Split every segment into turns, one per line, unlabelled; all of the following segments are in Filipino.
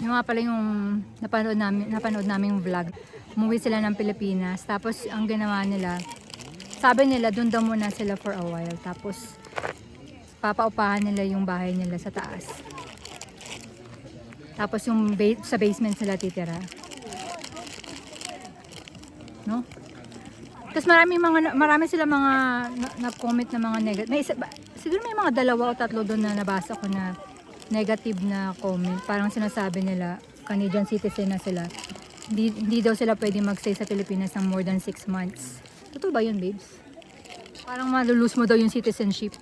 Yung nga pala yung napanood namin, napanood namin yung vlog. Umuwi sila ng Pilipinas. Tapos ang ginawa nila, sabi nila doon daw muna sila for a while. Tapos papaupahan nila yung bahay nila sa taas. Tapos yung ba- sa basement sila titira. No? Tapos marami mga marami sila mga na- na-comment na mga negative. May isa, siguro may mga dalawa o tatlo doon na nabasa ko na negative na comment. Parang sinasabi nila Canadian citizen na sila. Hindi, hindi daw sila pwede magstay sa Pilipinas ng more than 6 months. Totoo ba yun, babes? Parang malulus mo daw yung citizenship.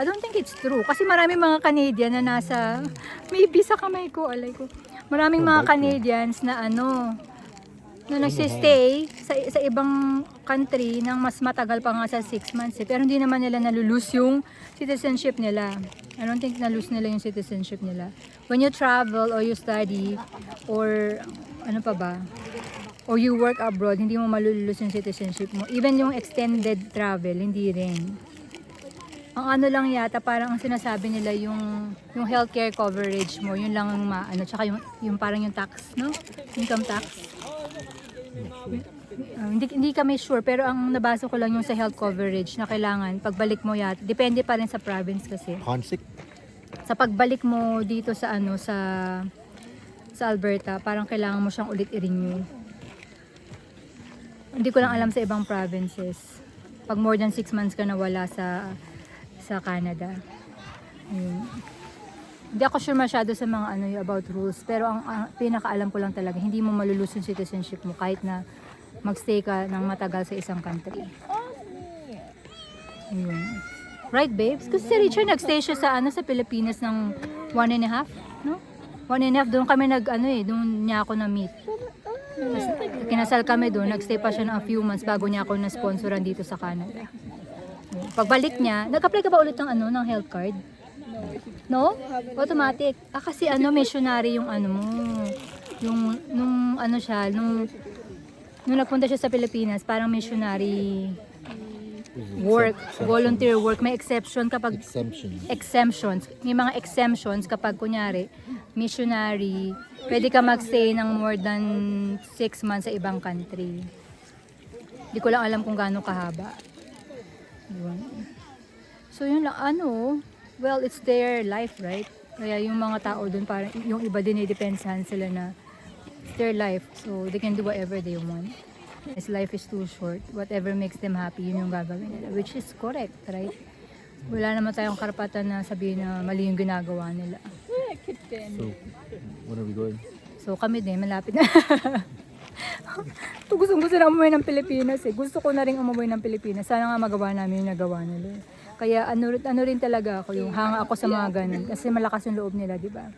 I don't think it's true. Kasi marami mga Canadian na nasa, maybe sa kamay ko, alay ko. Maraming mga Canadians na ano, na nagsistay sa, sa ibang country ng mas matagal pa nga sa 6 months eh. Pero hindi naman nila nalulus yung citizenship nila. I don't think nalus nila yung citizenship nila. When you travel or you study or ano pa ba, or you work abroad, hindi mo malulus yung citizenship mo. Even yung extended travel, hindi rin. Ang ano lang yata, parang ang sinasabi nila yung yung healthcare coverage mo, yun lang ang maano, tsaka yung, yung parang yung tax, no? Income tax. Uh, hindi, hindi kami sure, pero ang nabasa ko lang yung sa health coverage na kailangan, pagbalik mo yata, depende pa rin sa province kasi.
Hansik?
Sa pagbalik mo dito sa ano, sa sa Alberta, parang kailangan mo siyang ulit i-renew. Hindi ko lang alam sa ibang provinces. Pag more than 6 months ka nawala sa sa Canada. Ayun. Hindi ako sure masyado sa mga ano about rules, pero ang, ang pinakaalam ko lang talaga, hindi mo malulus yung citizenship mo kahit na magstay ka ng matagal sa isang country. Ayun. Right, babes? Kasi si Richard nagstay siya sa ano sa Pilipinas ng one and a half, no? One and a half, doon kami nag, ano eh, doon niya ako na-meet. Tapos, kinasal kami doon, nagstay pa siya ng a few months bago niya ako na-sponsoran dito sa Canada. Pagbalik niya, nag-apply ka ba ulit ng ano, ng health card? No? Automatic. Ah, kasi ano, missionary yung ano mo. Yung, nung ano siya, nung, nung nagpunta siya sa Pilipinas, parang missionary work, volunteer work. May exception kapag
Exemption.
exemptions. May mga exemptions kapag kunyari, missionary, pwede ka magstay ng more than 6 months sa ibang country. Hindi ko lang alam kung gaano kahaba. Yun. So yun lang, ano, well, it's their life, right? Kaya yung mga tao dun, parang yung iba din idepensahan sila na it's their life. So they can do whatever they want. As life is too short, whatever makes them happy, yun yung gagawin nila. Which is correct, right? Wala naman tayong karapatan na sabihin na mali yung ginagawa nila.
So, when are we going?
So kami din, malapit na. gusto gusto na umuwi ng Pilipinas eh. Gusto ko na rin umuwi ng Pilipinas. Sana nga magawa namin yung nagawa nila. Kaya ano, ano rin talaga ako, yung hanga ako sa mga ganun. Kasi malakas yung loob nila, di ba?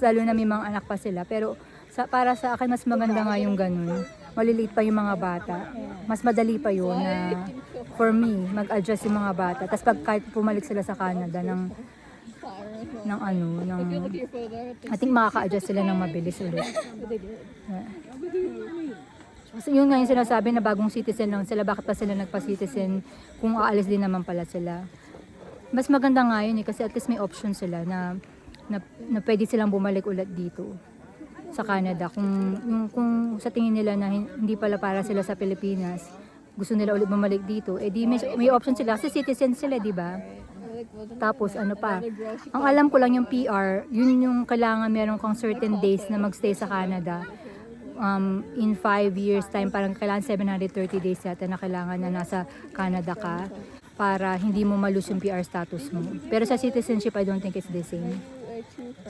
Lalo na may mga anak pa sila. Pero sa, para sa akin, mas maganda nga yung ganun. Maliliit pa yung mga bata. Mas madali pa yun na for me, mag-adjust yung mga bata. Tapos pag kahit pumalik sila sa Canada ng ng ano, ng I think makaka-adjust sila ng mabilis ulit. Yeah. Kasi yun nga yung sinasabi na bagong citizen lang sila, bakit pa sila nagpa-citizen kung aalis din naman pala sila. Mas maganda nga yun eh, kasi at least may option sila na, na, na pwede silang bumalik ulit dito sa Canada. Kung, yung, kung sa tingin nila na hin- hindi pala para sila sa Pilipinas, gusto nila ulit bumalik dito, eh di may, may option sila kasi citizen sila, di ba? Tapos ano pa, ang alam ko lang yung PR, yun yung kailangan meron kang certain days na magstay sa Canada. Um, in 5 years time, parang kailangan 730 days yata na kailangan na nasa Canada ka para hindi mo malus yung PR status mo. Pero sa citizenship, I don't think it's the same.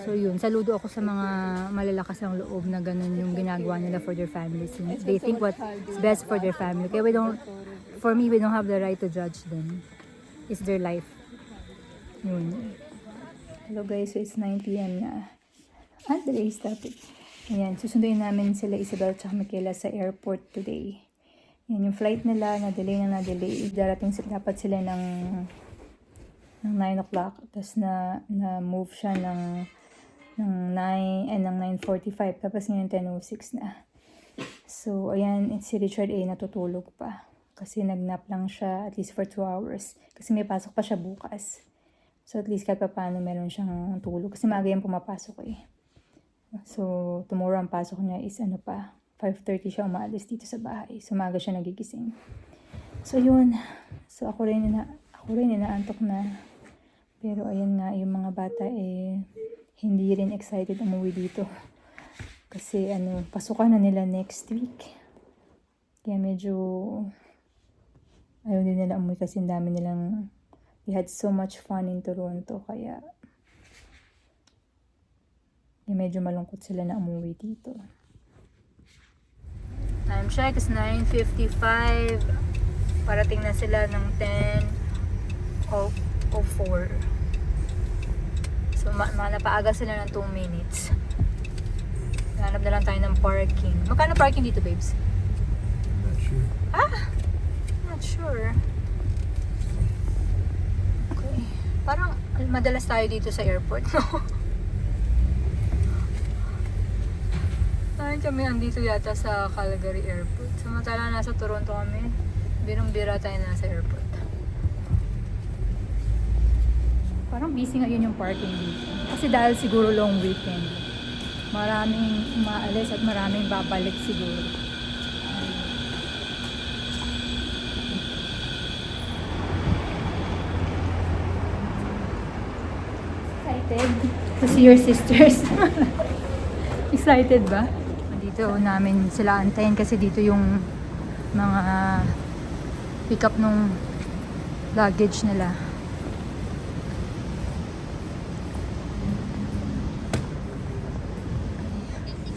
So yun, saludo ako sa mga malalakas ng loob na ganun yung ginagawa nila for their families. They think what is best for their family. Kaya we don't, for me, we don't have the right to judge them. It's their life. Yun. Hello guys, so it's 9pm na. At today's topic. Ayan, susunduin namin sila Isabel at Michaela sa airport today. Yan, yung flight nila, na-delay na na-delay. Darating sila, dapat sila ng ng 9 o'clock. Tapos na, na-move siya ng ng 9 and ng 9.45. Tapos ngayon 10.06 na. So, ayan, si Richard A. natutulog pa. Kasi nagnap lang siya at least for 2 hours. Kasi may pasok pa siya bukas. So, at least kahit pa paano meron siyang tulog. Kasi maaga yung pumapasok eh. So, tomorrow ang pasok niya is ano pa, 5.30 siya umaalis dito sa bahay. Sumaga siya nagigising. So, yun. So, ako rin, na, ako rin inaantok na. Pero, ayun nga, yung mga bata eh, hindi rin excited umuwi dito. Kasi, ano, pasukan na nila next week. Kaya medyo, ayaw din nila umuwi kasi dami nilang, we had so much fun in Toronto. Kaya, eh, medyo malungkot sila na umuwi dito. Time check is 9.55. Parating na sila ng 10 o, o 4. So, ma, ma napaaga sila ng 2 minutes. Hanap na lang tayo ng parking. Magkano parking dito, babes?
Not sure.
Not sure. Okay. Parang madalas tayo dito sa airport, no? Parang kami andito yata sa Calgary Airport. Samantala nasa Toronto kami. Birong-bira tayo nasa airport. Parang busy ngayon yung parking dito. Kasi dahil siguro long weekend. Maraming umaalis at maraming babalik siguro. Excited to see your sisters. Excited ba? Dito namin sila antayin kasi dito yung mga pick up nung luggage nila.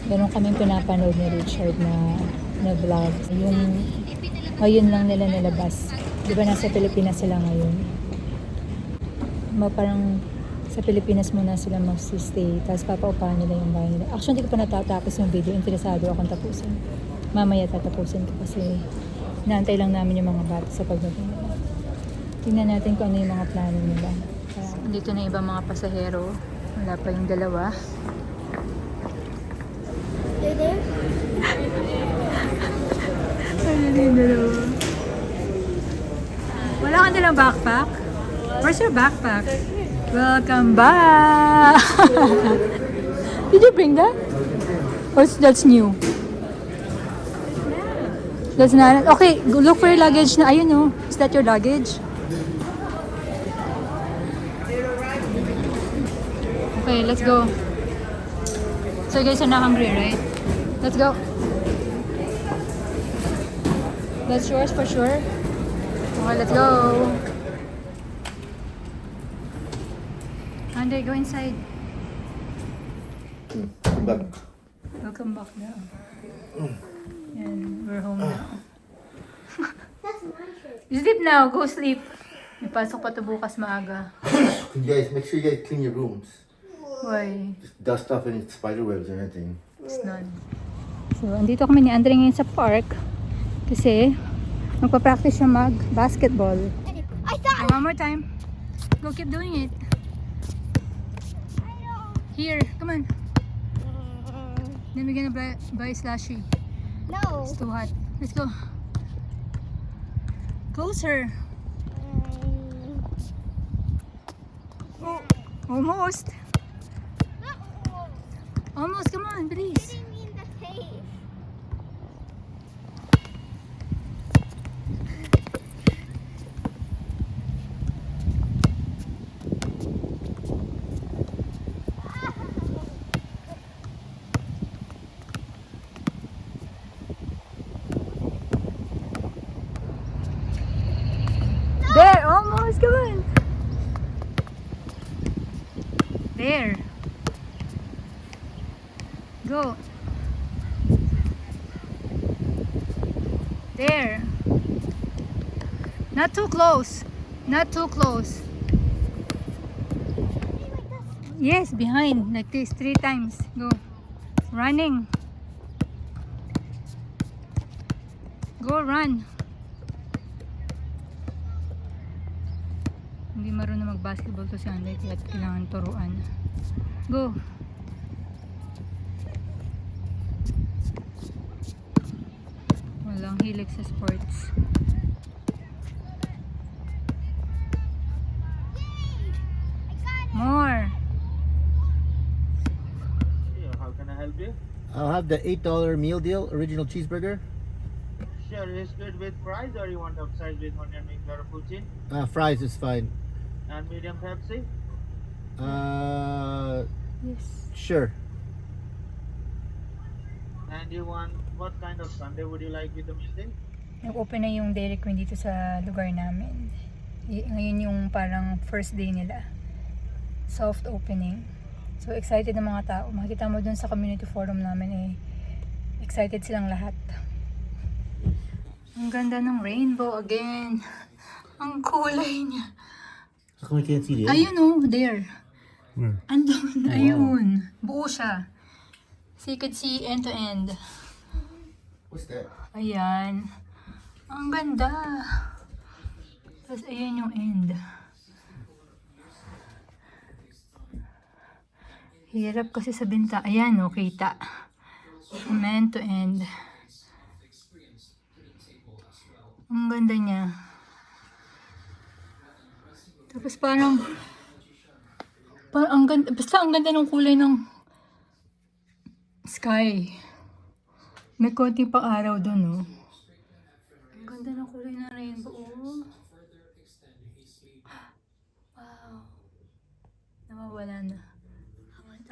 Meron kaming pinapanood ni Richard na na vlog. Yung ngayon lang nila nilabas. Di ba nasa Pilipinas sila ngayon? Ma parang sa Pilipinas muna sila magsistay, tapos papaupahan nila yung bahay nila. Actually, hindi ko pa natatapos yung video. Interesado akong tapusin. Mamaya tatapusin ko kasi naantay lang namin yung mga bata sa pagdating nila. Tingnan natin kung ano yung mga plano nila. Kaya, dito na ibang mga pasahero. Wala pa yung dalawa. Wala na yung dalawa. Wala ka nilang backpack? Where's your backpack? Welcome back! Did you bring that? Or that's new? That's not. Okay, look for your luggage na. Ayun oh. Is that your luggage? Okay, let's go. So you guys are not hungry, right? Let's go. That's yours for sure. Okay, let's go. Andre, go inside.
Back.
Welcome back now. And we're home now. sleep now. Go sleep. May pasok pa to bukas maaga.
Can you guys make sure you guys clean your rooms?
Why?
Just dust off any spider webs or anything.
It's none. So, andito kami ni Andre ngayon sa park. Kasi, magpa-practice siya mag-basketball.
I thought.
One more time. Go keep doing it. Here, come on. Then we're gonna buy, buy slushy.
No.
It's too hot. Let's go. Closer. Oh, almost. Almost. Come on, please. Not too close. Not too close. Yes, behind. Like this. Three times. Go. Running. Go run. Hindi marunong mag-basketball to si Anday kaya kailangan turuan. Go! Walang hilig sa sports. More!
Yeah, how can I
help you?
I'll have the eight dollar meal deal, original cheeseburger.
Sure, is good with fries or you want upsize with onion rings or a poutine?
Uh, fries is fine.
And medium Pepsi?
Uh,
Yes.
sure.
And you want what kind of sundae would you like with the meal deal?
Nag-open na yung Dairy Queen dito sa lugar namin. Y- ngayon yung parang first day nila. Soft opening. So excited ng mga tao. Makikita mo dun sa community forum namin eh. Excited silang lahat. Ang ganda ng rainbow again. Ang kulay niya.
How come we can't see the
Ayun oh, there.
Where?
Andun, ayun. Buo siya. So you could see end to end.
What's that?
Ayan. Ang ganda. Tapos ayan yung end. Hirap kasi sa binta. Ayan, no, kita. From end to end. Ang ganda niya. Tapos parang parang ang ganda, basta ang ganda ng kulay ng sky. May konti pang araw doon, no? Ang ganda ng kulay ng rainbow, oh. Wow. Nawawala na.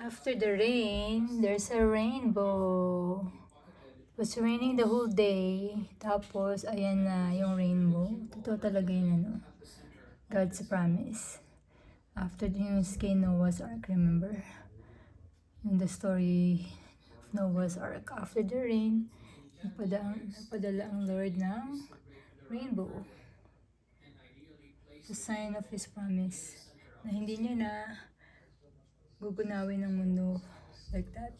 After the rain, there's a rainbow. It was raining the whole day. Tapos, ayan na yung rainbow. Totoo talaga yun, ano? God's promise. After the kay Noah's Ark, remember? In the story of Noah's Ark, after the rain, nagpadala, nagpadala ang Lord ng rainbow. The sign of His promise na hindi niya na gugunawin ng mundo like that.